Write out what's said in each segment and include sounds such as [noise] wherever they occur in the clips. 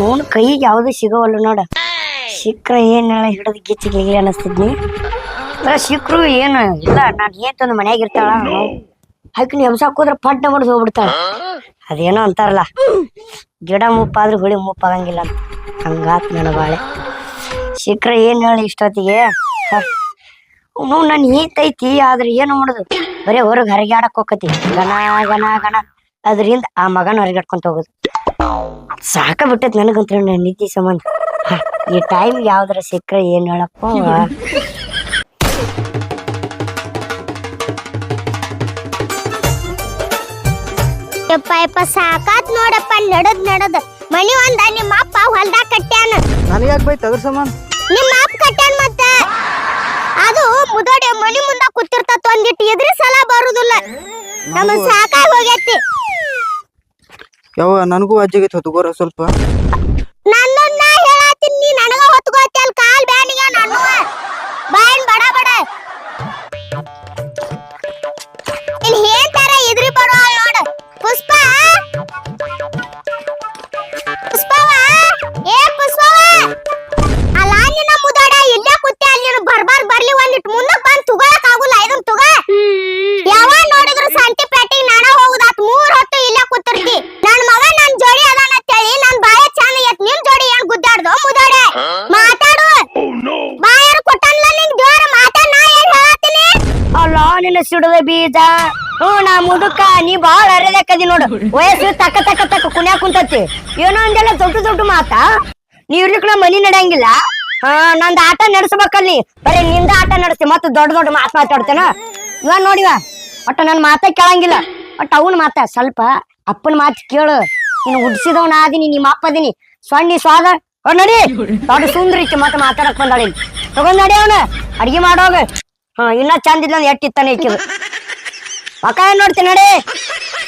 ನೋಡ್ ಕೈಗೆ ಯಾವುದು ಸಿಗವಲ್ಲ ನೋಡ. ಸಿಕ್ಕ್ರ ಏನ್ ಹಿಡಿದು ಗಿಚ್ಚಿಗ್ಲಿಗ್ಲಿ ಅನಸ್ತಿದ್ನಿ ಸಿಕ್ರು ಏನು ಇಲ್ಲ, ನಾನು ಏನ್ ತಂದು ಮನ್ಯಾಗ ಇರ್ತಾಳ ಹಾಕಿ ಹೆಮ್ಸಾಕ್ ಹೋದ್ರ ಪಡ್ಡ ಮಾಡ್ದು ಹೋಗ್ಬಿಡ್ತಾಳ. ಅದೇನೋ ಅಂತಾರಲ್ಲ, ಗಿಡ ಮುಪ್ಪಾದ್ರೆ ಹುಳಿ ಮುಪ್ಪಾಗಂಗಿಲ್ಲ ಅಂತ. ಹಂಗಾತ್ ನನ್ನ ಬಾಳೆ. ಸಿಕ್ಕ್ರ ಏನ್ ಹೇಳಿ ಇಷ್ಟೊತ್ತಿಗೆ? ಹ್ಞೂ ನನ್ ಈತೈತಿ ಆದ್ರೆ ಏನು ಮಾಡುದು? ಬರೇ ಹೊರಗೆ ಹರಿಗಾಡಕ್ ಹೋಗತಿ ಗಣ ಗನ ಗನ ಅದರಿಂದ ಆ ಮಗನ ಹರಿಗಾಡ್ಕೊಂತ ಹೋಗುದು. ಸಾಕ ಬಿಟ್ಟೈತಿ ನನಗಂತ್ರ ನನ್ನ ನಿದ್ದೆ ಸಂಬಂಧ. ಹ, ಈ ಟೈಮ್ ಯಾವ್ದಾರ ಸಿಕ್ಕ್ರೆ ಏನ್ ಹೇಳಪ್ಪ ಯಪ್ಪ ಯಪ್ಪ ಸಾಕಾತ್ ನೋಡಪ್ಪ ನಡದ್ ನಡದ್. ಮನಿ ಒಂದ ನಿಮ್ಮ ಅಪ್ಪ ಹೊಲ್ದಾಗ ಕಟ್ಟ್ಯಾನ ನನಗೆ ಯಾಕೆ ಬೈತ್ ಅದ್ರ ಸಂಬಂಧ? ನಿಮ್ಮ ಅಪ್ಪ ಕಟ್ಟ್ಯಾನ ಮತ್ತ? ಅದು ಮುದಡೆ ಮನಿ ಮುಂದ ಕೂತಿರ್ತತ್ ಒಂದಿಟ್ಟು ಎದ್ರಿ ಸಲ ಬರುದಿಲ್ಲ. ನಮ್ಮ ಸಾಕಾಗಿ ಹೋಗೈತಿ ಯಾವ ನನಗೂ ಅಜ್ಜಿಗೆ ಹೊತ್ಕೋರ ಸ್ವಲ್ಪ. ನನ್ನನ್ನ ಸಿಡದ ಬೀಜ. ಹ್ಞೂ ನಾ ಮುದುಕ ನೀ ಬಾಳ ಅರೆದಕ್ಕದಿ ನೋಡು. ವಯಸ್ಸು ತಕ್ಕ ತಕ್ಕ ತಕ್ಕ ಕುಣ್ಯಾಕ ಕುಂತತಿ. ಏನೋ ಅಂದೆಲ್ಲ ದೊಡ್ಡ ದೊಡ್ಡ ಮಾತಾ. ನೀ ಇರ್ಲಿಕ್ಕೆ ನಾ ಮನಿ ನಡೆಯಂಗಿಲ್ಲ. ಹಾ ನಂದ್ ಆಟ ನಡೆಸ್ಬೇಕಲ್ ನೀ. ಬರೀ ನಿಂದ ಆಟ ನಡೆಸಿ ಮತ್ತೆ ದೊಡ್ಡ ದೊಡ್ಡ ಮಾತು ಮಾತಾಡ್ತೇನ. ಇವ ನೋಡಿವ ಒಟ್ಟ ನನ್ ಮಾತ ಕೇಳಂಗಿಲ್ಲ. ಒಟ್ಟ ಅವನ್ ಮಾತ ಸ್ವಲ್ಪ ಅಪ್ಪನ ಮಾತು ಕೇಳು. ನೀನು ಹುಡ್ಸಿದವನ ಆದಿನಿ ನಿಮ್ಮ ಅಪ್ಪ ಅದೀನಿ ಸೊಣ್ಣಿ ಸ್ವಾದ. ನಡಿ. ದೊಡ್ಡ ಸುಂದರಿ ಮತ್ತೆ ಮಾತಾಡಕ್ ಬಂದಾಳಿ ತಗೊಂಡ್ ನಡಿ ಅವನ. ಅಡಿಗೆ ಮಾಡೋಗ. ಹಾ ಇನ್ನ ಚಂದ ಇದ್ಲ ಎಟ್ಟಿತ್ತಾನೆ ಇಕ್ಕಿದು ಮಕ್ಕ ನೋಡ್ತೀನಿ ನೋಡಿ.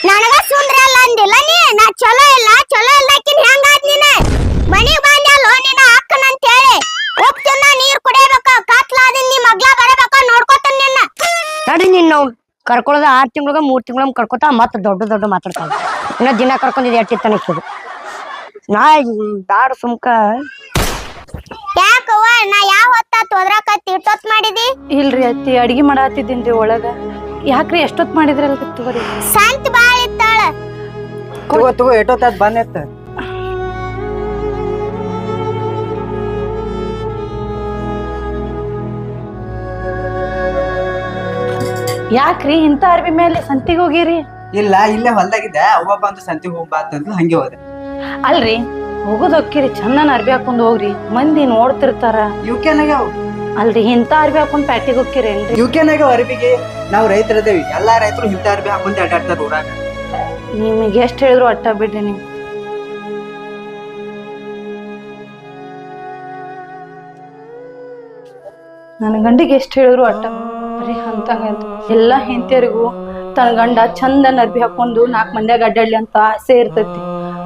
ನನಗ ಸುಂದ್ರ ಅಲ್ಲ ಅಂದಿಲ್ಲ ನೀ? ನಾ ಚಲೋ ಇಲ್ಲ ಚಲೋ ಇಲ್ಲ ಕಿನ್ ಹೆಂಗಾದ್ ನೀನ? ಮನಿ ಬಂದ್ಯಲ್ಲೋ ನಿನ್ನ ಅಕ್ಕನ ಅಂತ ಹೇಳಿ ಹೋಗ್ತಿಂದ ನೀರ್ ಕುಡಿಯಬೇಕ ಕತ್ಲಾದ ನೀ ಮಗ್ಲ ಬರಬೇಕ ನೋಡ್ಕೊತಾನ ನಿನ್ನ. ನಡಿ ನಿನ್ನ ನಾವು ಕರ್ಕೊಳ್ಳೋದು ಆರ್ ತಿಂಗಳಿಗೆ ಮೂರ್ ತಿಂಗಳ ಕರ್ಕೊತಾ ಮತ್ತೆ ದೊಡ್ಡ ದೊಡ್ಡ ಮಾತಾಡ್ತಾನೆ ಇನ್ನ ದಿನ ಕರ್ಕೊಂಡಿದ್ ಎಟ್ಟಿತ್ತಾನೆ ಇಕ್ಕಿದು ನಾ ಬ್ಯಾಡ ಸುಮ್ಕ ಯಾಕವ್ವ ನಾ ಯಾವ ಹೊತ್ತಾತ್ ಹೋದ್ರಾಕತ್ತಿ ಇಟ್ಟೊತ್ ಮಾಡಿದಿ? ಇಲ್ರಿ ಅತ್ತಿ ಅಡಿಗೆ ಮಾಡಾತಿದ್ದೀನ್ರಿ ಒಳಗ. ಯಾಕ್ರಿ ಎಷ್ಟೊತ್ ಮಾಡಿದ್ರಲ್ರಿ ತಗೋರಿ? ಸಂತ್ ಬಾಳ ಇತ್ತಾಳ. ತಗೋ ತಗೋ ಎಷ್ಟೊತ್ತಾತ್ ಬಂದೈತ ಯಾಕ್ರಿ ಇಂತ ಅರ್ಬಿ ಮೇಲೆ ಸಂತಿಗೆ ಹೋಗಿರಿ? ಇಲ್ಲ ಇಲ್ಲೇ ಹೊಲ್ದಾಗಿದ್ದೆ ಅವ್ವ ಬಂದು ಸಂತಿಗೆ ಹೋಗ್ಬಾರ್ದು ಹಂಗೆ ಹೋದೆ. ಅಲ್ರಿ ಹೋಗೋದ್ ಹೊಕ್ಕಿರಿ ಚಂದನ ಅರ್ಬಿ ಹಾಕೊಂಡ್ ಹೋಗ್ರಿ. ಮಂದಿ ನೋಡ್ತಿರ್ತಾರ. ಯು ಅಲ್ರಿ ಇಂತ ಅರ್ಬಿ ಹಾಕೊಂಡ್ ಪ್ಯಾಟಿಗೆ ಹೋಗ್ಕಿರೇನ್ರಿ ಯು ಕೆನಾಗ್ಯಾವ ಅರ್ಬಿಗೆ? ನಾವು ರೈತರದೇವಿ. ಎಲ್ಲಾ ರೈತರು ಇಂಥ ಅರ್ಬಿ ಹಾಕೊಂಡ್ ಅಡ್ಡಾಡ್ತಾರ ಊರಾಗ. ನಿಮಗೆ ಎಷ್ಟು ಹೇಳಿದ್ರು ಅಟ್ಟ ಬಿಡ್ರಿ ನೀವು. ನನ್ನ ಗಂಡಿಗೆ ಎಷ್ಟು ಹೇಳಿದ್ರು ಅಟ್ಟ ಬರೀ ಅಂತ ಎಲ್ಲಾ ಹೆಂಡತಿಯರಿಗೂ ತನ್ನ ಗಂಡ ಚಂದನ ಅರ್ಬಿ ಹಾಕೊಂಡು ನಾಲ್ಕು ಮಂದ್ಯಾಗ ಅಡ್ಡಾಡ್ಲಿ ಅಂತ ಆಸೆ ಇರ್ತೈತಿ.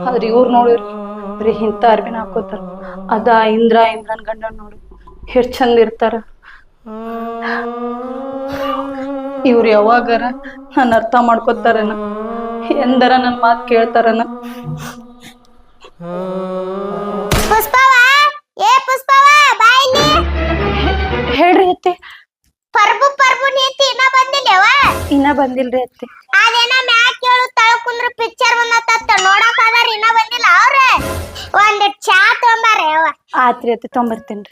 ಆದ್ರೆ ಇವ್ರು ನೋಡಿರಿ ಬರೀ ಇಂಥ ಅರ್ಬಿನ ಹಾಕೋತಾರ. ಅದ ಇಂದ್ರ ಇಂದ್ರನ್ ಗಂಡ ನೋಡು ಎಷ್ಟು ಚಂದ ಇರ್ತಾರ. ಇವ್ರು ಯಾವಾಗಾರ ನಾನು ಅರ್ಥ ಮಾಡ್ಕೋತಾರನ? ಎಂದರ ನನ್ನ ಮಾತು ಕೇಳ್ತಾರನ? ಹೇಳ್ರಿ ಅತ್ತೆ. ಪರ್ಬು ಪರ್ಬು ನೀತಿ ಇನ್ನ ಬಂದಿಲ್ಲವ? ಇನ್ನ ಬಂದಿಲ್ರಿ ಅತ್ತೆ. ಒಂದ್ ಚಾ ತೊಂಬಾರ ಯಾವ ಆತ್ರಿ ಅತ್ತೆ ತೊಂಬರ್ತೇನ್ರಿ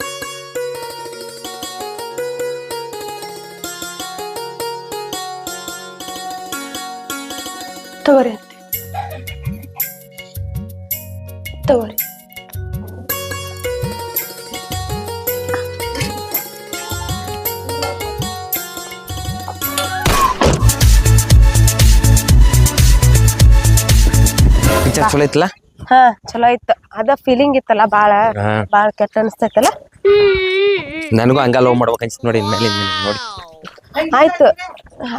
ತಗೋರಿ ಅತ್ತೆ. ತಗೋರಿ. ಪಿಕ್ಚರ್ ಚಲೋ ಐತಲ್ಲ? ಹಾ ಚಲೋ ಇತ್ತು ಅದ ಫೀಲಿಂಗ್ ಇತ್ತಲ್ಲ ಬಾಳ ಬಾಳ ಕೆಟ್ಟ ಅನ್ಸ್ತೈತಲ್ಲ? ನನಗೂ ಹಂಗ ಲವ್ ಮಾಡ್ಬೇಕು ಅನ್ಸಿತ್ ನೋಡಿ ಇನ್ಮೇಲೆ ನೋಡಿ. ಆಯ್ತು.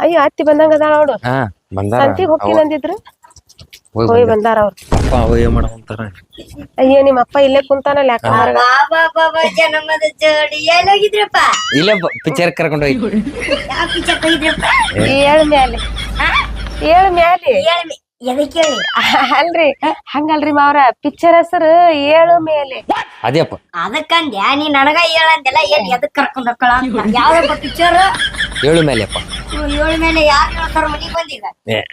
ಅಯ್ಯೋ ಅತ್ತಿ ಬಂದಂಗ ಅದಾಳ ನೋಡು. ಹಾ ಬಂದಾರ. ಸಂತಿಗ್ ಹೋಗ್ತೀನಿ ಅಂದಿದ್ರು. ಹೋಗಿ ಹೋಗಿ ಬಂದಾರ ಅವ್ರು. ಅಪ್ಪ ಅವ ಏನ್ ಮಾಡಕೊಂತಾರ ಅಯ್ಯೋ ನಿಮ್ಮ ಅಪ್ಪ ಇಲ್ಲೇ ಕುಂತಾನಲ್ಲ ಯಾಕ ಬಾಬಾ ಬಾಬಾ ಜನಮದ ಜೋಡಿ ಎಲ್ಲೋಗಿದ್ರಪ್ಪ ಇಲ್ಲೇ ಪಿಕ್ಚರ್ ಕರ್ಕೊಂಡು ಹೋಗಿ. ಯಾವ ಪಿಕ್ಚರ್ ಹೋಗಿದ್ರಪ್ಪ ಹೇಳ್ ಮ್ಯಾಲೆ? ಏಳು ಮ್ಯಾಲೆ. ಹೇಳಿ ಎದಕ್ಕೆ? ಹೇಳಿ [laughs] ಅಲ್ರಿ ಹಂಗಲ್ರಿ ಮಾವ್ರ ಪಿಕ್ಚರ್ ಹೆಸರು ಏಳು ಮೇಲೆ. ಅದೇಪ್ಪ ಅದಕ್ಕಂದ್ಯಾ? ನೀ ನನಗ ಹೇಳಂದೆಲ್ಲ ಏನ್ ಎದಕ್ ಕರ್ಕೊಂಡ್ ಹೋಗ್ಕೊಳ? ಯಾವ್ದಪ್ಪ ಪಿಕ್ಚರ್ ಏಳು ಮೇಲೆ ಅಪ್ಪ ಏಳ ಮೇಲೆ ಯಾರು ಹೇಳ್ತಾರ ಮನಿಗ್ ಬಂದೀಗ.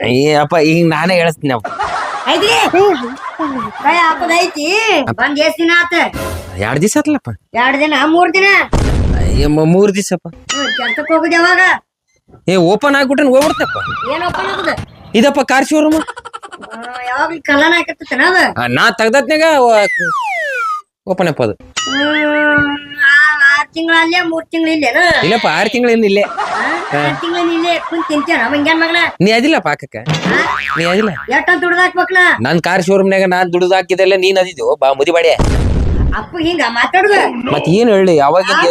ಏ, ಅಪ್ಪ ಈಗ ನಾನೇ ಹೇಳಿಸ್ತೀನಿ ಅಪ್ಪ. ಐತಿ ಕೈ ಹಾಕೋದೈತಿ ಬಂದ್ ಎಷ್ಟ್ ದಿನ ಆತ? ಎರಡು ದಿವಸ ಆತ್ಲಪ್ಪ. ಎರಡ್ ದಿನ ಮೂರ್ ದಿನ? ಮೂರ್ ದಿವಸಪ್ಪ. ಕೆಲ್ಸಕ್ ಹೋಗುದ್ ಯಾವಾಗ? ಏ ಓಪನ್ ಆಗ್ಬಿಟ್ರೆ ಹೋಗ್ಬಿಡ್ತಪ್ಪ. ಓಪನ್ ಅನ್ನೋದು ಇದಪ್ಪ ಕಾರ್ ಶೋರೂಮ್ ಯಾವಾಗ ಕಲ್ಲನ ಹಾಕತ್ತನ ಅದು? ನಾ ತೆಗ್ದತ್ನಾಗ ಓಪನ್ ಅಪ್ಪ ಅದು. ಆ- ಆರ್ ತಿಂಗಳ ಅಲ್ಲೇ ಮೂರ್ ತಿಂಗಳ ಇಲ್ಲೇನ? ಇಲ್ಲಪ್ಪ ಆರು ತಿಂಗಳಿಂದ ಇಲ್ಲೇ. ಆರ್ ತಿಂಗಳ ಇಲ್ಲೇ ಕುಂತ್ ತಿಂತೇನ ಮಂಗ್ಯಾನ್ ಮಗಳ? ನೀ ಅದಿಲ್ಲ ಪಾಕಕ್ಕ ನೀ ಅದಿಲ್ಲ. ಎಷ್ಟಂತ ದುಡ್ದಾಕ್ಬೇಕನ ನನ್ ಕಾರ್ ಶೋರೂಮ್ನಾಗ ನಾನ್ ದುಡ್ದು ಹಾಕಿದೆಲ್ಲ ನೀನ್ ಅದಿದ್ದು. ಬಾ ಮುದಿ ಬಾಡಿ ಅಪ್ಪ ಹಿಂಗ ಮಾತಾಡುದು. ಮತ್ ಏನ್ ಹೇಳಿ ಯಾವಾಗಿಂದ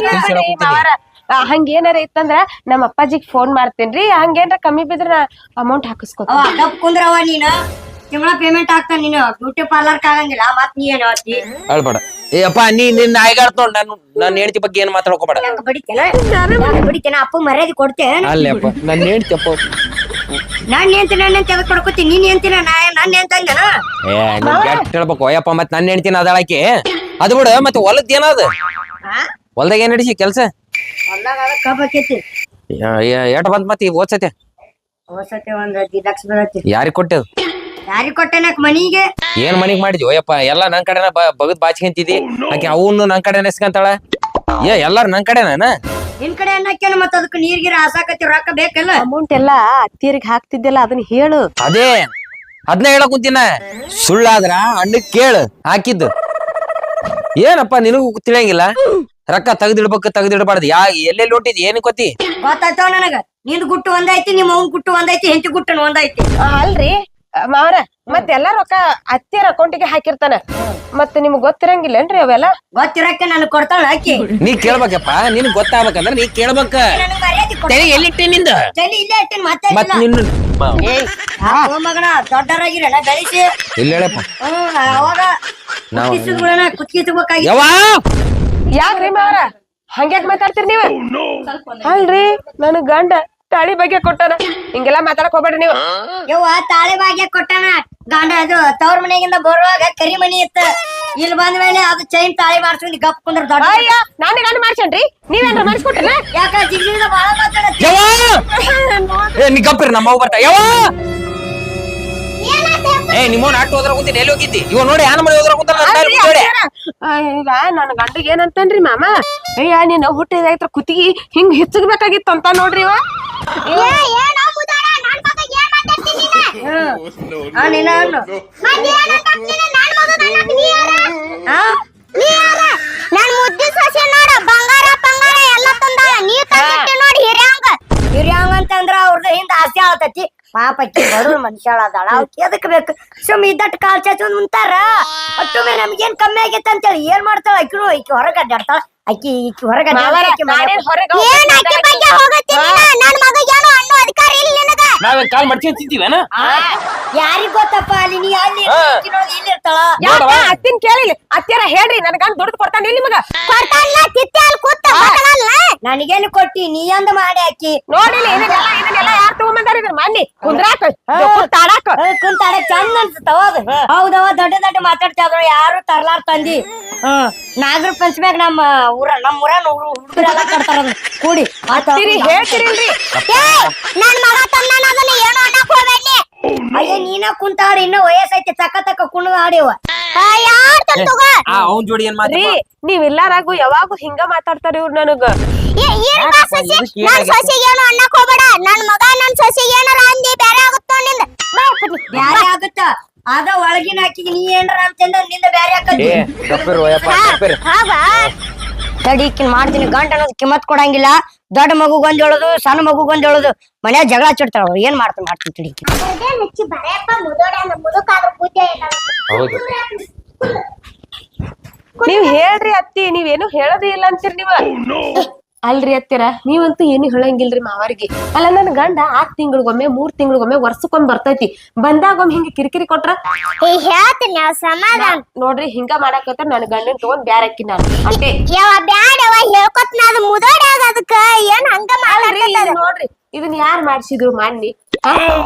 ತಿಳಿಸಿ ಏನಾರ ಹಂಗೇನಾರ ಇತ್ತಂದ್ರ ನಮ್ಮ ಅಪ್ಪಾಜಿಗ್ ಫೋನ್ ಮಾಡ್ತೇನ್ರಿ. ಹಂಗೇನ್ರ ಕಮ್ಮಿ ಬಿದ್ರ ಅಮೌಂಟ್ ಹಾಕಿಸ್ಕೊತ. ಡಬ್ ಕುಂದ್ರವ ನೀನು. ತಿಂಗಳ ಪೇಮೆಂಟ್ ಆಗ್ತಾನ ನೀನು. ಬ್ಯೂಟಿ ಪಾರ್ಲರ್ ಆಗಂಗಿಲ್ಲ. ಮತ್ ನೀ ಏನು ಅತ್ತಿ ಅಳ್ಬೇಡ ಏ ಅಪ್ಪ ನೀ ನಿನ್ನ ನಾಯಿಗಾಡ್ತ ನಾನು ನನ್ನ ಹೆಂಡತಿ ಬಗ್ಗೆ ಏನು ಮಾತಾಡ್ಕೋಬೇಡ. ಹೆಂಗ್ ಬಡಿತೇನ? ಹೆಂಗ್ ಬಡಿತೇನ? ಅಪ್ಪ ಮರ್ಯಾದೆ ಕೊಡ್ತೇನ? ಅಲ್ಲೇ ಅಪ್ಪ. ನನ್ನ ಹೆಂಡತಿ ಅಪ್ಪ. ನಾನ್ ಏನ್ ನನ್ನ ಅಂತ ತೆಗೆದು ಕೊಡ್ಕೊತೀನಿ ನೀನ್ ಏನ್ತಿನ ನಾ ನನ್ನ ಏನ್ ತಂದನ ಏ ನೀನ್ ಕೆಟ್ಟ ಹೇಳ್ಬೇಕು. ಅಯ್ಯಪ್ಪ ಮತ್ ನನ್ನ ಹೆಂಡತಿನ ಅದಾಳಕಿ. ಅದು ಬಿಡು ಮತ್ತೆ ಹೊಲದ್ ಏನದ ಹೊಲ್ದಾಗ ಏನ್ ನಡಿಸಿ ಕೆಲ್ಸ? ಎಟ್ ಬಂತ ಮತ್ತೆ ಓದ್ಸತೆ ಓದ್ಸತೆ ಒಂದ್ ಹದಿನೈದು ಲಕ್ಷ ಬರತ್ತೆ. ಯಾರಿಗ್ ಕೊಟ್ಟೆವು ಯಾರಿಗ್ ಕೊಟ್ಟೆನಕ್ ಮನಿಗೆ? ಏನ್ ಮನಿಗೆ ಮಾಡಿದ್ವಿ ಓಯಪ್ಪ ಎಲ್ಲ ನನ್ ಕಡೆನ ಬಗದ್ ಬಾಚ್ಕೊಂತಿದಿ ಆಕೆ ಅವನು ನನ್ ಕಡೆ ನೆಸ್ಕಂತಾಳ. ಏ ಎಲ್ಲಾರು ನನ್ ಕಡೆನ ನಿನ್ ಕಡೆ ಅನ್ನಕ್ಕೇನ ಮತ್ತ ಅದಕ್ಕೆ ನೀರ್ ಗಿರ ಹಾಸಾಕತ್ತಿ ರೊಕ್ಕ ಬೇಕಲ್ಲ? ಅಮೌಂಟ್ ಎಲ್ಲ ಅತ್ತಿಯರಿಗೆ ಹಾಕ್ತಿದ್ದಿಲ್ಲ ಅದನ್ನ ಹೇಳು. ಅದೇ ಅದನ್ನ ಹೇಳಕ್ ಕುಂತಿನ. ಸುಳ್ಳಾದ್ರ ಅಣ್ಣ ಕೇಳು ಹಾಕಿದ್ದು. ಏನಪ್ಪ ನಿನಗೂ ತಿಳಿಯಂಗಿಲ್ಲ? ರೊಕ್ಕ ತೆಗೆದಿಡ್ಬೇಕು ತೆಗೆದಿಡಬಾರ್ದು. ಯಾ ಎಲ್ಲೆಲ್ಲಿ ಹೊಂಟಿದ್ ಏನ್ ಕೊತ್ತಿ ಗೊತ್ತಾಯ್ತವ ನನಗ. ನಿನ್ ಗುಟ್ಟು ಒಂದೈತಿ ನಿಮ್ಮ ಅವ್ನ್ ಗುಟ್ಟು ಒಂದೈತಿ ಹೆಂಡತಿ ಗುಟ್ಟು ಒಂದೈತಿ ಅಲ್ರಿ. ಮಾವರ ಮತ್ತೆ ಎಲ್ಲಾ ರೊಕ್ಕ ಅತ್ತಿಯರ ಅಕೌಂಟಿಗೆ ಹಾಕಿರ್ತಾನ. ಮತ್ ನಿಮ್ಗ್ ಗೊತ್ತಿರಂಗಿಲ್ಲೇನ್ರಿ ಅವೆಲ್ಲ? ಗೊತ್ತಿರಕ್ಕೆ ನನಗ್ ಕೊಡ್ತಾಳ ಹಾಕಿ ನೀ ಕೇಳ್ಬೇಕಪ್ಪ. ನಿನ್ ಗೊತ್ತಾಗ್ಬೇಕಂದ್ರ ನೀ ಕೇಳ್ಬೇಕ. ನನಗ್ ಮರ್ಯಾದೆ ಕೊಡ್- ತಲೆ ಎಲ್ಲಿಟ್ಟೆ ನಿಂದ? ತಲಿ ಇಲ್ಲೇ ಇಟ್ಟಿನ್ ಮತ್ತೆ ಮತ್ ನಿನ್ನ ಮಗನ ದೊಡ್ಡರಾಗಿರಲ್ಲ ಬೆಳೆಸಿ. ಇಲ್ಲ ಹೇಳಪ್ಪ. ಹ್ಮ್ ಅವಾಗ ನಾವು ಕುತ್ತಿಗೆ ತಗೋಬೇಕಾಗಿ ಯವ್ವಾ! ಯಾಕ್ರಿ ಮಾವ್ರ? ಹಂಗ್ಯಾಕ್ ಮಾತಾಡ್ತೀರಿ ನೀವ್? ಅಲ್ರಿ ನನ್ ಗಂಡ ತಾಳಿ ಬಗ್ಗೆ ಕೊಟ್ಟಾನ. ಹಿಂಗೆಲ್ಲಾ ಮಾತಾಡಕ್ ಹೋಗ್ಬೇಡ್ರಿ ನೀವು. ಯವ್ವ ತಾಳೆ ಭಾಗ್ಯ ಕೊಟ್ಟಾನ. ಗಂಡ ಅದು ತವ್ರ ಮನೆಗಿಂದ ಬರುವಾಗ ಕರಿ ಮನಿ ಇತ್ತ. ಇಲ್ಲಿ ಬಂದ ಮೇಲೆ ಅದು ಚೈನ್ ತಾಳಿ ಮಾಡ್ಸ್ಕೊಂಡು ಗಪ್ ಕುಂದ್ರ ದೊಡ್ಡ ಅಯ್ಯ ನಾನೇ ಗಂಡ ಮಾಡ್ಸೇನ್ರಿ ನೀವೇನ್ರ ಮಾಡಿಸ್ಕೊಟ್ರನ? ಯಾಕ ಜಿಗಿದ ಬಾಳ ಮಾತಾಡತ್ತಿ. ಯವ್ವಾ! ಏ ನೀ ಗಪ್ಪಿರಿ ನಮ್ಮ ಅವ್ವ ಬರ್ತಾ ಯವ್ವಾ! ಏ ನಿಮ್ಮವ್ನ ಆಟ ಹೋದ್ರ ಕೂತಿ ಎಲ್ಲಿ ಹೋಗಿದ್ದಿ? ಇವ ನೋಡಿ ಯಾನ ಮನೆ ಹೋದ್ರ ಕುಂತಾನ ನನ್ನ ಮೇಲೆ ನೋಡಿ. ಈಗ ನನ್ ಗಂಡಗ್ ಏನಂತನ್ರಿ ಮಾಮ? ಅಯ್ಯ ನೀನು ಹುಟ್ಟಿದಾಯ್ತ್ರ ಕುತ್ತಿಗೆ ಹಿಂಗ್ ಹಿಚ್ಚಗ್ಬೇಕಾಗಿತ್ತು ಅಂತ ನೋಡ್ರಿ ಇವ. ಏ ಏನೋ ಮುದಾಡ ನನ್ ಮಗ ಏನ್ ಮಾತಾಡ್ತಿ ನೀನು ಅನ್ನು ಸೊಸೆ ನೋಡ ಬಂಗಾರ ಬಂಗಾರ ಎಲ್ಲ ತಂದಾಳ. ನೀ ತಂದಿಟ್ಟಿ ನೋಡಿ ಹಿರಿಯಂಗ. ಹಿರಿಯಂಗ ಅಂತಂದ್ರ ಅವ್ರದ್ದು ಹಿಂದ ಆಸೆ ಪಾಪ ಅಕ್ಕಿ ಬಡವ್ರ ಮನುಷ್ಯಾಳ ಅದಾಳ ಅವ್ಕೆ ಎದಕ್ ಬೇಕು? ಸುಮ್ ಇದ್ದಟ್ ಕಾಲ್ ಚಾಚ್ ಮುಂತಾರ ಮೇಲೆ ನಮ್ಗೇನ್ ಕಮ್ಮಿ ಆಗೈತೆ ಅಂತೇಳಿ ಏನ್ ಮಾಡ್ತಾಳ ಅಕ್ಕಿನು ಈಕಿ ಹೊರಗೆ ಅಡ್ಡಾಡ್ತಾಳ. ಅಕ್ಕಿ ಈಕಿ ಹೊರಗೆ ನಾನೇನ್ ಹೊರಗ ಏನ್ ಅಕ್ಕಿ ಬಗ್ಗೆ ಮಗ ಏನೋ ಅನ್ನೋ ಅಧಿಕಾರ ಇಲ್ಲ ನಿನಗ ನಾವೇನ್ ಕಾಲ್ ಮಡ್ಕೊಂಡ್ ತಿಂತೀವೇನ ಯಾರಿಗ್ ಗೊತ್ತಪ್ಪ ಅಲ್ಲಿ ನೀ ಅಲ್ಲಿ ಹಾ. ಈಕಿ ನೋಡಿ ಇಲ್ಲಿ ಇರ್ತಾಳ? ಯಾಕ ಅತ್ತಿನ ಕೇಳಿಲ್ಲ ಅತ್ತಿಯರ ಹೇಳ್ರಿ ನನ್ ಗಂಡ ದುಡ್ಡು ಕೊಡ್ತಾನ ಇಲ್ಲಿ ನಿಮಗ. ಕೊಡ್ತಾನಲ್ಲ ತಿತ್ತಿ ಅಲ್ಲಿ ಕೂತ ಮಾತಾಡಲ್ಲ ನನಗೇನು ಕೊಟ್ಟಿ ನೀ ಅಂದ ಮಾಡಿ ಅಕ್ಕಿ. ನೋಡಿಲ್ಲ ಇದನ್ನೆಲ್ಲ ಇದನ್ನೆಲ್ಲ ಯಾರು ತಗೊಂಬಂದಾರ ಇದ್ರ ಮನ್ನಿ ಕುಂದ್ರಾಕ ತಾಡಾಕ ಕುಂತಾಡ ಚಂದ ಅನ್ಸುತ್ತವ ಅದು ಹೌದವ ದೊಡ್ಡ ದೊಡ್ಡ ಮಾತಾಡ್ತಿದ್ರು ಯಾರು ತರ್ಲಾರ್ ತಂದಿ. ಹ್ಮ್ ನಾಗರ ಪಂಚಮ್ಯಾಗ ನಮ್ಮ ಊರ ನಮ್ಮ ಊರ ಹುಡುಗರೆಲ್ಲ ಕಟ್ತಾರ ಅದನ್ನ ಕೂಡಿ ಹೇಳ್ತಿರಿಲ್ರಿ. ನನ್ ಮಗ ತಂದಾನ ಅದನ್ನ ಏನೋ ಅನ್ನಕ್ ಹೋಗ್ಬೇಡಿ ಅಯ್ಯ ನೀನ ಕುಂತಾಡಿ ಇನ್ನ ವಯಸ್ಸೈತಿ ತಕ್ಕ ತಕ್ಕ ಕುಣದ ಆಡಿವ ಯಾರ್ ಅವ್ನ್ ಜೋಡಿ ಏನ್ ನೀವ್ ಎಲ್ಲಾರಾಗು ಯಾವಾಗೂ ಹಿಂಗ ಮಾತಾಡ್ತಾರ ಇವ್ರು ನನಗ. ಏನ್ ಬಾ ಸೊಸೆ? ಇದಕ್ಕೆ ನನ್ ಸೊಸೆಗೆ ಏನೋ ಅನ್ನಕ್ ಹೋಗ್ಬೇಡ. ನನ್ ಮಗ ನನ್ ಸೊಸೆಗೆ ಏನಾರ ಅಂದಿ ಬೇರೆ ಆಗುತ್ತೋ ನಿಂದ? ಬಾ ಉಪ್ಪಟ್ಟಿ. ಬ್ಯಾರೆ ಆಗುತ್ತ? ಆಗ ಒಳಗಿನ ನೀ ಏನ್ರ ಅಂತಂದ ನಿಂದ ಬ್ಯಾರೆ ಏ ತಡಿ ಈಕಿನ್ ಮಾಡ್ತೀನಿ. ಗಂಟ ಅನ್ನೋದು ಕಿಮ್ಮತ್ ಕೊಡಂಗಿಲ್ಲ. ದೊಡ್ಡ ಮಗುಗೊಂದ್ ಹೇಳೋದು ಸಣ್ಣ ಮಗುಗೊಂದ್ ಹೇಳೋದು. ಮನ್ಯಾಗ ಜಗಳ ಚಿಡ್ತಾಳ ಅವ್ರು. ಏನ್ ಮಾಡ್ತೀನಿ ಮಾಡ್ತೀನಿ ತಡಿ ಹೌದು. ನೀವ್ ಹೇಳ್ರಿ ಅತ್ತಿ ನೀವೇನು ಹೇಳೋದೇ ಇಲ್ಲ ಅಂತೀರಿ ನೀವ? ಅಲ್ರಿ ಅತ್ತಿರ? ನೀವಂತೂ ಏನು ಹೇಳಂಗಿಲ್ರಿ ಮಾವರಿಗೆ. ಅಲ್ಲ ನನ್ ಗಂಡ ಆರ್ ತಿಂಗಳಿಗೊಮ್ಮೆ ಮೂರ್ ತಿಂಗಳಿಗೊಮ್ಮೆ ವರ್ಷಕ್ಕೊಮ್ಮೆ ಬರ್ತೈತಿ. ಬಂದಾಗ ಒಮ್ಮೆ ಹಿಂಗ ಕಿರಿಕಿರಿ ಕೊಟ್ರ? ಏ ಹೇಳ್ತೀನಿ ಯಾವ ಸಮಾಧಾನ. ನೋಡ್ರಿ ಹಿಂಗ ಮಾಡಾಕತ್ತ ನನ್ ಗಂಡನ್ ತಗೊಂಡ್ ಬ್ಯಾರಕ್ಕಿ ನಾನು. అంటే ಯಾವ ಬ್ಯಾಡವ ಹೇಳ್ಕೊತ್ನ ಅದು ಅದಕ್ಕ. ಏನ್ ಹಂಗ ಅಲ್ರಿ ಮಾತಾಡ್ತದ ಇದು ನೋಡ್ರಿ ಇದನ್ನ ಯಾರ್ ಮಾಡ್ಸಿದ್ರು ಮಾನ್ನಿ?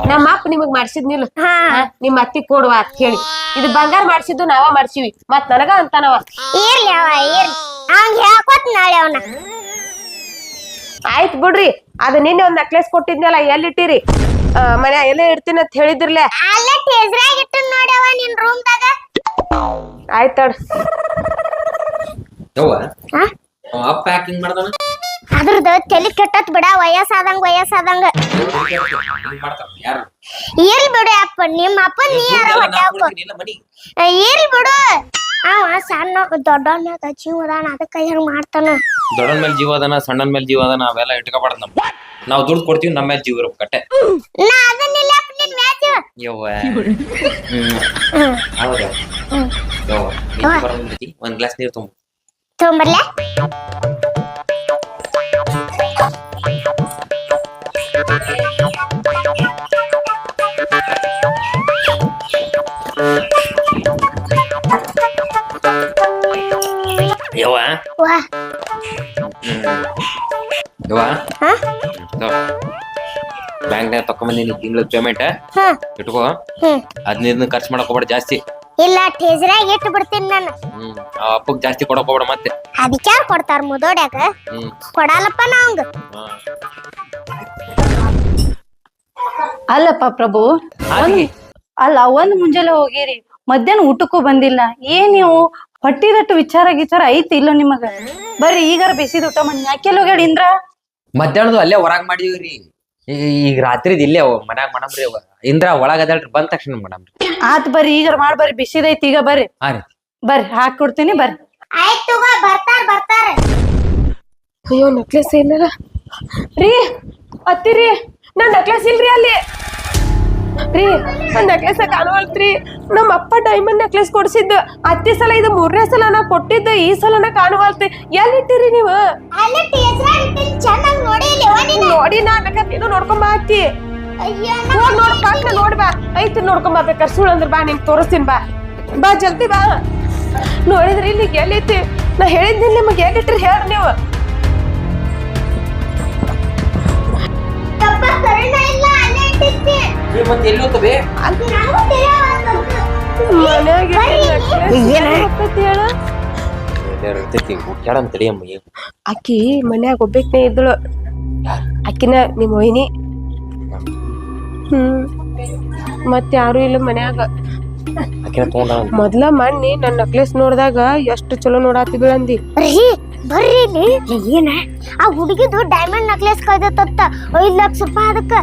ನಮ್ಮ ಅಪ್ಪ ನಿಮಗ್ ಮಾಡ್ಸಿದ್ನಿಲ್ಲ? ಹಾ. ನಿಮ್ ಅತ್ತಿ ಕೊಡುವ ಅಂತ ಹೇಳಿ. ಇದು ಬಂಗಾರ ಮಾಡ್ಸಿದ್ದು ನಾವ ಮಾಡ್ಸಿವಿ. ಮತ್ ನನಗ ಅಂತಾನವ. ಇರ್ಲಿ ಅವ ಇರ್ಲಿ. ಅವ್ನ್ ಹೇಳ್ಕೊತ್ ನಾಳೆ ಅವನ. ಆಯ್ತ್ ಬಿಡ್ರಿ ಅದು ನಿನ್ನೆ ಒಂದ್ ನೆಕ್ಲೆಸ್ ಕೊಟ್ಟಿದ್ನಲ್ಲ ಎಲ್ಲಿಟ್ಟಿರಿ ಆ, ಮನ್ಯಾ ಎಲ್ಲಿ ಇಡ್ತೀನಿ ಅಂತ ಹೇಳಿದ್ರಲ್ಲ. ಅಲ್ಲೇ ಟೇಜ್ರಾಗ ಇಟ್ಟು ನೋಡ್ಯವ ನಿನ್ ರೂಮ್ದಾಗ ಆಯ್ತ್ ತಡ್ ಯವ್ವ ಹಾ ಅವ ಅಪ್ಪ ಯಾಕೆ ಹಿಂಗ್ ಮಾಡ್ದಾನ ಅದ್ರದ್ದು ತಲಿ ಕೆಟ್ಟತ್ ಬಿಡ ವಯಸ್ಸಾದಂಗ ವಯಸ್ಸಾದಂಗ. ಹಿಂಗ್ ಮಾಡ್ತಾನ ಯಾರು ಬಿಡು ಅಪ್ಪ ನಿಮ್ಮ ಅಪ್ಪ ನೀ ಯಾರ ಹೊಟ್ಟೆ ಹಾಕು ಬಿಡು. ಅವ ಸಣ್ಣ ದೊಡ್ಡವನ್ಯಾಗ ಜೀವ ಅದಾನ ಅದಕ್ಕ ಹೆಂಗ್ ಮಾಡ್ತಾನ? ದೊಡ್ಡನ್ ಮೇಲೆ ಜೀವ ಅದನ ಸಣ್ಣನ್ ಮೇಲೆ ಜೀವ ಅದಾನ ಅವೆಲ್ಲ ಇಟ್ಕೋಬಾರ್ದು ನಮ್ ನಾವ್ ದುಡ್ಡು ಕೊಡ್ತೀವಿ ನಮ್ಮ ಮೇಲೆ ಜೀವ ಇರ್ಬೇಕು ಕಟ್ಟೆ. ನಾ ಅದನ್ನಿಲ್ಲ ಅಪ್ಪ ನಿನ್ ಮ್ಯಾಚ್. ಯವ್ವ. ಹ್ಮ್. ಹೌದಾ. ಯವ್ವ ನೀನ್ ಬರೋದಿರ್ತಿ ಒಂದ್ ಗ್ಲಾಸ್ ನೀರ್ ತುಂಬ ತೊಂಬರ್ಲೆ ಯವ್ವ ವಾ ಹ್ಮ್ ಯವ್ವ ಹಾ ಬ್ಯಾಂಕ್ನಾಗ ತಕೊಂಬಂದಿನಿ ತಿಂಗಳ ಪೇಮೆಂಟ್ ಹಾ. ಇಟ್ಕೋ. ಹ್ಮ್. ಹದಿನೈದನ್ನ ಖರ್ಚು ಮಾಡಕ್ ಹೋಗ್ಬೇಡ ಜಾಸ್ತಿ. ಇಲ್ಲ ಟೇಜ್ರಾಗ ಇಟ್ಟು ಬಿಡ್ತೀನಿ ನಾನು. ಹ್ಮ್. ಆ ಅಪ್ಪಗ್ ಜಾಸ್ತಿ ಕೊಡಕ್ ಹೋಗ್ಬೇಡ ಮತ್ತೆ. ಅದಕ್ಕೆ ಕೊಡ್ತಾರ ಮುದೋಡ್ಯಾಗ? ಹ್ಮ್. ಕೊಡಲ್ಲಪ್ಪ ನಾವಂಗ. ಹಾ. ಅಲ್ಲಪ್ಪ ಪ್ರಭು ಆಗಿ. ಅಲ್ಲ ಒಂದ್ ಮುಂಜಾನೆ ಹೋಗಿರಿ. ಮಧ್ಯಾಹ್ನ ಊಟಕ್ಕೂ ಬಂದಿಲ್ಲ. ಏನ್ ನೀವು? ಹೊಟ್ಟಿದಟ್ಟು ವಿಚಾರ ಗಿಚಾರ ಐತಿ ಇಲ್ಲ ನಿಮಗ? ಬರ್ರಿ ಈಗಾರ ಬಿಸಿದ ಊಟ ಮಾಡಿ ಯಾಕೆಲ್ಲ ಹೋಗ್ಯಾಳ ಇಂದ್ರ? ಮಧ್ಯಾಹ್ನದು ಅಲ್ಲೇ ಹೊರಗ್ ಮಾಡಿವ್ರಿ ಈ- ಈಗ ರಾತ್ರಿದ್ ಇಲ್ಲೇ ಮನ್ಯಾಗ ಮಾಡಮ್ರಿ ಅವ. ಇಂದ್ರ ಒಳಗ ಅದಲ್ರಿ ಬಂದ ತಕ್ಷಣ ಮಾಡಮ್ರಿ ಆತ್ ಬರ್ರಿ ಈಗಾರ ಮಾಡ್ ಬರ್ರಿ ಬಿಸಿದೈತಿ ಈಗ ಬರ್ರಿ. ಹಾ ರೀ. ಬರ್ರಿ ಹಾಕ್ ಕೊಡ್ತೀನಿ ಬರ್ರಿ. ಆಯ್ತು ತಗೋ ಬರ್ತಾರ ಬರ್ತಾರ. ಅಯ್ಯೋ ನೆಕ್ಲೆಸ್ ಏನಾರ? ರೀ ಅತ್ತಿರಿ ನನ್ ನೆಕ್ಲೆಸ್ ಇಲ್ರಿ ಅಲ್ಲಿ. ರೀ ನೆಕ್ಲೆಸ್ ಕಾಣವಲ್ತ್ರಿ ನಮ್ಮ ಅಪ್ಪ ಡೈಮಂಡ್ ನೆಕ್ಲೆಸ್ ಕೊಡ್ಸಿದ್ದು. ಅತ್ತಿ ಸಲ ಇದು ಮೂರನೇ ಸಲ ನಾ ಕೊಟ್ಟಿದ್ದು ಈ ಸಲ ನಾ ಎಲ್ಲಿ ಇಟ್ಟಿರಿ ನೀವು? ನೋಡಿ. ನೋಡಿ ನಾ ನೀನು ನೋಡ್ಕೊಂಡ್ ಬಾ ಅತ್ತಿ. ಅಯ್ಯೋ ಹೋಗ್ ನೋಡ್ ಪಕ್ಕ ನೋಡ್ ಬಾ. ಐತಿ ನೋಡ್ಕೊಂಡ್ ಬಾ ಬೇಕಾರೆ ಸುಳ್ಳು ಅಂದ್ರ ಬಾ ನಿಂಗೆ ತೋರಿಸ್ತೀನಿ ಬಾ. ಬಾ ಜಲ್ದಿ ಬಾ. ನೋಡಿದ್ರಿ ಇಲ್ಲಿ ಎಲ್ಲಿತಿ ನಾ ಹೇಳಿದ್ದೀನಿ ನಿಮಗೆ ಎಲ್ಲಿಟ್ರಿ ಹೇಳ್ರಿ ನೀವು. ಕರುಣ ಇಲ್ಲ ಅಲ್ಲೇ ಇಟ್ಟಿದ್ದೆ. ಮತ್ತೆ ಎಲ್ಲಿ ತಿಳಿಯವಲ್ದು. ಮನ್ಯಾಗ ಏನ್? ಒಬ್ಬಾಕಿನೇ ಇದ್ದಳು. ಆಕಿನ ನಿಮ್ಮ ಮೋಹಿನಿ ಹ್ಮ್. ಮತ್ ಯಾರು ಇಲ್ಲ ಮನ್ಯಾಗ. ಆಕಿನ ತಗೊಂಡ ಮೊದ್ಲ ಮಣ್ಣಿ ನನ್ನ ನೆಕ್ಲೆಸ್ ನೋಡಿದಾಗ ಎಷ್ಟು ಚಲೋ ನೋಡಾತಿದ್ಳು ಅಂದಿ. ಬರ್ರಿ ಬರ್ರಿ ಇಲ್ಲಿ. ಏನ? ಆ ಹುಡುಗಿದು ಡೈಮಂಡ್ ನೆಕ್ಲೆಸ್ ಕಳ್ದತ್ತ. ಐದ್ ಲಕ್ಷ ರೂಪಾಯಿ ಅದಕ್ಕ.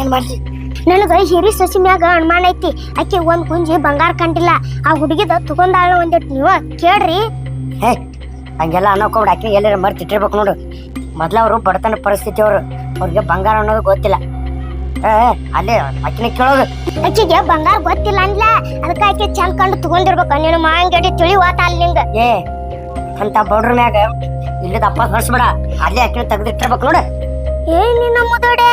ಏನ್ ನನಗ ಹಿರಿ ಸಸಿ ಮ್ಯಾಗ ಅನುಮಾನ ಐತಿ. ಆಕೆ ಒಂದು ಕುಂಜಿ ಬಂಗಾರ ಕಂಡಿಲ್ಲ. ಆ ಹುಡುಗಿದ ತಗೊಂಡಾಳ ಒಂದಿಟ್ ನೀವು? ಕೇಳ್ರಿ. ಹೇ ಹಂಗೆಲ್ಲ ಅನ್ನೋಕೋಬಿಡ ಆಕೆ ಎಲ್ಲರ ಮರ್ತಿ ಇಟ್ಟಿರ್ಬೇಕು ನೋಡು. ಮೊದ್ಲ ಅವರು ಬಡತನ ಪರಿಸ್ಥಿತಿ ಅವರು. ಅವ್ರಿಗೆ ಬಂಗಾರ ಅನ್ನೋದು ಗೊತ್ತಿಲ್ಲ. ಏ ಅಲ್ಲೇ ಆಕಿನ ಕೇಳೋದು. ಆಕಿಗೆ ಬಂಗಾರ ಗೊತ್ತಿಲ್ಲ ಅಂದ್ಲ. ಅದಕ್ಕೆ ಆಕೆ ಚಂದ ಕಂಡು ತಗೊಂಡಿರ್ಬೇಕು. ನೀನು ಮಾಂಗಡಿ ತಿಳಿ ಅಲ್ಲಿ ನಿಂಗ. ಏ ಅಂತ ಬಡ್ರ ಮ್ಯಾಗ ಇಲ್ಲದ ಅಪ್ಪ ಕಳ್ಸ್ಬೇಡ ಅಲ್ಲೇ ಆಕಿನ ತೆಗ್ದಿಟ್ಟಿರ್ಬೇಕು ನೋಡು. ಏ ನಿನ್ನ ಮುದೋಡೆ.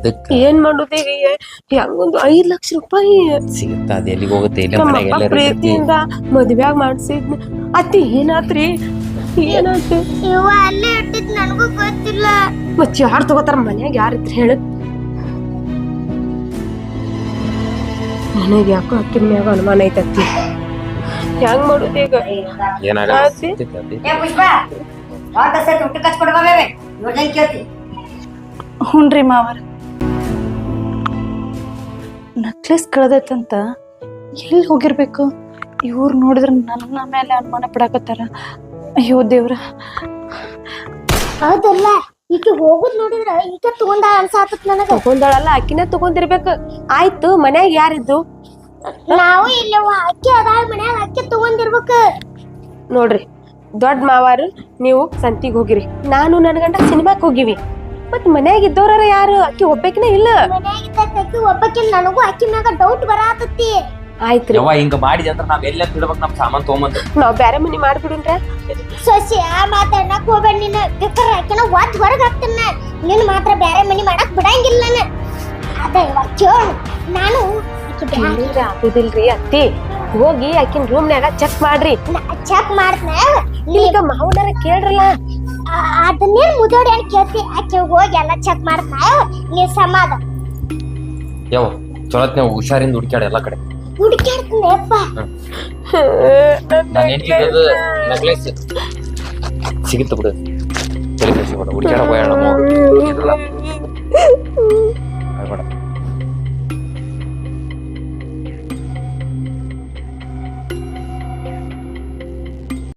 ಇದಕ್ಕ? ಏನ್ ಮಾಡುದು ಈಗ ಹೆಂಗೊಂದು ಐದ್ ಲಕ್ಷ ರೂಪಾಯಿ ಸಿಗುತ್ತ? ಅದ ಎಲ್ಲಿಗೆ ಹೋಗುತ್ತೆ? ಇಲ್ಲ ಇರ್ತೈತಿ. ಪ್ರೀತಿಯಿಂದ ಮದ್ವ್ಯಾಗ ಮಾಡ್ಸಿದ್ನ. ಅತ್ತಿ ಏನಾತ್ರಿ? ಏನಾಯ್ತು? ಇವ ಅಲ್ಲೇ ಇಟ್ಟಿದ್ ನನಗೂ ಗೊತ್ತಿಲ್ಲ. ಮತ್ ಯಾರು ತಗೋತಾರ? ಮನ್ಯಾಗ ಯಾರಿದ್ರ ಹೇಳು. ನನಗೆ ಯಾಕೋ ಅಕ್ಕಿನ ಮ್ಯಾಗ ಅನುಮಾನ ಐತತ್ತಿ ಹೆಂಗ್ ಮಾಡುದು ಈಗ? ಏನಾಗಲ್ಲ. ಆತಿ? ಸಿಗ್ತೈತಿ ಅದೇ. ಏ ಪುಷ್ಪ ವಾದ ಸತಿ ಊಟಕ್ಕೆ ಹಚ್ಕೊಡ್ಬಾ ಬೇರೆ ಇವ್ರನ್ನ ಕೇಳ್ತಿ. ಹುನ್ರಿ ಮಾವರ. ನಕ್ಲೆಸ್ ಕಳೆದೈತಂತ ಎಲ್ಲಿ ಹೋಗಿರ್ಬೇಕು? ಇವ್ರು ನೋಡಿದ್ರೆ ನನ್ನ ಮೇಲೆ ಅನುಮಾನ ಪಡಾಕತ್ತಾರ. ಅಯ್ಯೋ ದೇವ್ರ. ಹೌದಲ್ಲ ಈಕೆ ಹೋಗುದ್ ನೋಡಿದ್ರ ಈಕೆ ತಗೊಂಡಾಳ ಅನ್ಸಾತತ್ ನನಗ. ತಗೊಂಡಾಳಲ್ಲ ಅಕ್ಕಿನ ತಗೊಂಡಿರ್ಬೇಕು. ಆಯ್ತು ಮನ್ಯಾಗ ಯಾರಿದ್ದು ನಾವು ಇಲ್ಲಿ ಅಕ್ಕಿ ಅದಾಳ ಮನ್ಯಾಗ ಅಕ್ಕಿ ತಗೊಂಡಿರ್ಬೇಕು. ನೋಡ್ರಿ ದೊಡ್ಡ ಮಾವಾರು ನೀವು ಸಂತಿಗೆ ಹೋಗಿರಿ. ನಾನು ನನ್ನ ಗಂಡ ಸಿನಿಮಾಕ್ ಹೋಗಿವಿ. ಮತ್ ಮನ್ಯಾಗ ಇದ್ದವ್ರ ಯಾರು? ಅಕ್ಕಿ ಒಬ್ಬಾಕಿನ ಇಲ್ಲ? ಮನ್ಯಾಗ ಇದ್ದಾಗ ಅಕ್ಕಿ ಒಬ್ಬಾಕಿ ನನಗೂ ಅಕ್ಕಿ ಮ್ಯಾಗ ಡೌಟ್ ಬರಾತತ್ತಿ ಆಯ್ತ್ರಿ. ಯವ್ವ ಹಿಂಗ ಮಾಡಿದೆ ಅಂದ್ರೆ ನಾವ್ ಎಲ್ಲ ತಿಳ್ಬೇಕು ನಮ್ ಸಾಮಾನ್ ತಗೊಂಬಂದು. ನಾವ್ ಬ್ಯಾರೆ ಮನಿ ಮಾಡ್ಬಿಡುನ್ರ ಸೊಸಿ ಆ ಮಾತಾಡಕ್ ಹೋಗ್ಬೇಡ ನೀನು. ಬೇಕಾರೆ ಆಕಿನ ಒದ್ ಹೊರಗ್ ಹಾಕ್ತೇನೆ ನಿನ್. ಮಾತ್ರ ಬ್ಯಾರೆ ಮನಿ ಮಾಡಕ್ ಬಿಡಂಗಿಲ್ಲ ನಾನು. ಅದ ಇವಾಗ ಕೇಳು. ನಾನು ಆಗುದಿಲ್ರಿ ಅತ್ತಿ. ಹೋಗಿ ಆಕಿನ ರೂಮ್ನ್ಯಾಗ ಚೆಕ್ ಮಾಡ್ರಿ. ಚೆಕ್ ಮಾಡ್ತೇನೆ ಈಗ ಮಾವನರ ಕೇಳ್ರಲ್ಲ. ಅದನ್ನೇನ್ ಮುದೋಡಿ ಅಂತ ಕೇಳ್ತಿ? ಆಕೆ ಹೋಗಿ ಎಲ್ಲ ಚೆಕ್ ಮಾಡ್ತಾ ನೀ ಸಮಾಧ ಯಾವ ನಾವು ಹುಷಾರಿಂದ ಹುಡುಕ್ಯಾಡ ಎಲ್ಲ ಕಡೆ. ಹುಡುಕ್ಯಾಡ್ತೀನಿ ಅಪ್ಪ ನಾನು ಹೆಂಡತಿ ಸಿಗುತ್ತೆ ಬಿಡು. ಹುಡುಕ್ಯಾಡ ಹೋಗೋಣ